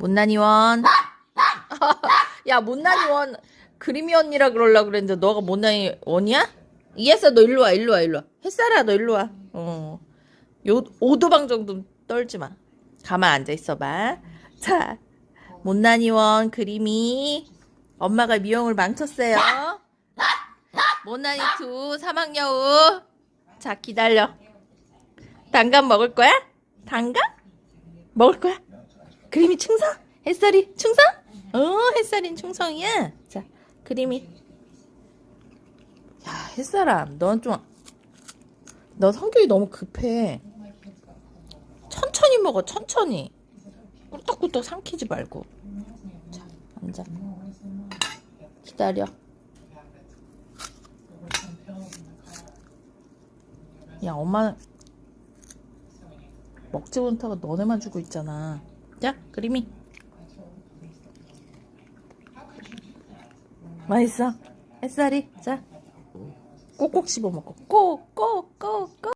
자, 못난이원. 야, 못난이원. 그림이 언니라 그러려고 그랬는데 너가 못난이 원이야? 이해서 너 일로 와, 일로 와, 일로 와. 햇살아, 너 일로 와. 어. 요, 오도방 정도 떨지 마. 가만 앉아 있어봐. 자, 못난이원 그림이 엄마가 미용을 망쳤어요. 못난이 투 3학여우. 자, 기다려. 단감 먹을 거야? 단감? 먹을 거야? 그림이 충성? 햇살이 충성? 어, 햇살인 충성이야. 자, 그림이. 야, 햇살아, 넌 좀, 너 성격이 너무 급해. 천천히 먹어, 천천히. 꿀떡꿀떡 삼키지 말고. 자, 앉아. 기다려. 야, 엄마 먹지 못하고 너네만 주고 있잖아. 자, 그림이. 맛있어. 햇살이. 자. 꼭꼭 씹어 먹고. 꼭, 꼭, 꼭, 꼭.